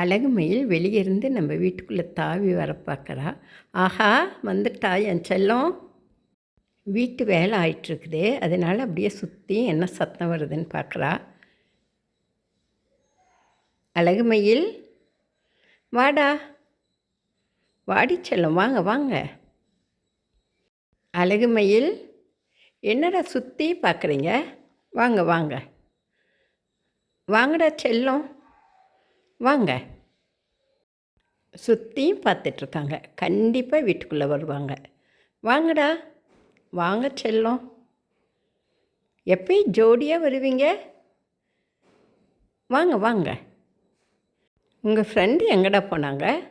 அழகுமயில் வெளியிருந்து நம்ம வீட்டுக்குள்ளே தாவி வர பார்க்குறா. ஆஹா வந்துட்டா என் செல்லம். வீட்டு வேலை ஆயிட்டுருக்குது அதனால் அப்படியே சுற்றி என்ன சத்தம் வருதுன்னு பார்க்குறா. அழகுமயில் வாடா. வாடி செல்லம் வாங்க வாங்க. அழகுமயில் என்னடா சுற்றி பார்க்குறீங்க? வாங்க வாங்க. வாங்கடா செல்லம். வாங்க. சுற்றியும் பார்த்துட்ருக்காங்க. கண்டிப்பாக வீட்டுக்குள்ளே வருவாங்க. வாங்கடா. வாங்க செல்லம். எப்பயும் ஜோடியாக வருவீங்க? வாங்க வாங்க. உங்கள் ஃப்ரெண்டு எங்கடா போனாங்க?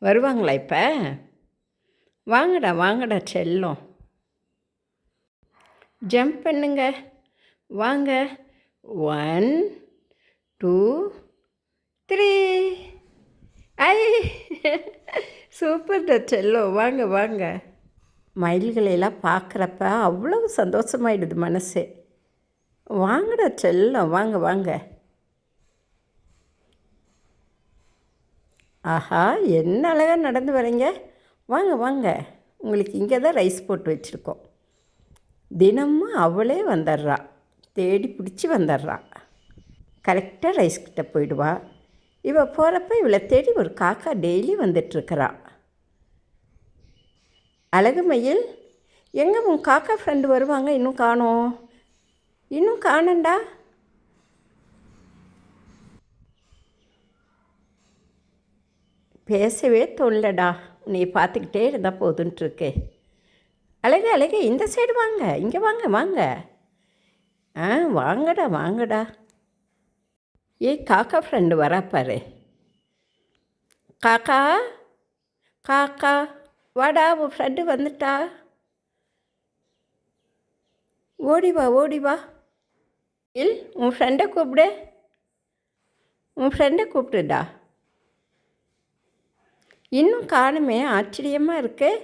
வருவாங்களா இப்போ? வாங்கடா வாங்கடா செல்லம். ஜம்ப் பண்ணுங்க. வாங்க. ஒன் டூ த்ரீ ஐ சூப்பர் செல்லம் வாங்க வாங்க. மயில்களையெல்லாம் பார்க்குறப்ப அவ்வளவு சந்தோஷமாயிடுது மனசு. வாங்கடா செல்லம் வாங்க வாங்க. ஆஹா என்ன அழகாக நடந்து வரீங்க? வாங்க வாங்க. உங்களுக்கு இங்கே தான் ரைஸ் போட்டு வச்சுருக்கோம். தினமும் அவளே வந்துடுறா. தேடி பிடிச்சி வந்துடுறா. கரெக்டாக ரைஸ் கிட்ட போயிடுவா. இவள் போகிறப்ப இவளை தேடி ஒரு காக்கா டெய்லி வந்துட்டுருக்கிறா. அழகு மயில் எங்கே உன் காக்கா ஃப்ரெண்டு வருவாங்க இன்னும் காணோம். இன்னும் காணண்டா? பேசவே தோணலடா. உன்னை பார்த்துக்கிட்டே இருந்தால் போதுன்ட்ருக்கு. அழகு அழகு இந்த சைடு வாங்க இங்கே வாங்க வாங்க. ஆ வாங்கடா வாங்கடா. ஏய் காக்கா ஃப்ரெண்டு வரா காக்கா காக்கா வாடா உன் ஃப்ரெண்டு வந்துட்டா. ஓடி வா ஓடி வா. இல் உன் ஃப்ரெண்டை கூப்பிடு. உன் ஃப்ரெண்டை கூப்பிட்டுடா. இன்னும் காணுமே ஆச்சரியமாக இருக்குது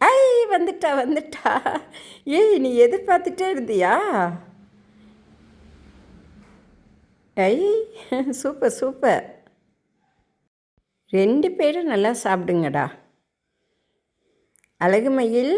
ஐ வந்துட்டா வந்துட்டா. ஏய் நீ எதிர்பார்த்துட்டே இருந்தியா? ஐ சூப்பர் சூப்பர். ரெண்டு பேரும் நல்லா சாப்பிடுங்கடா. அழகு மயில்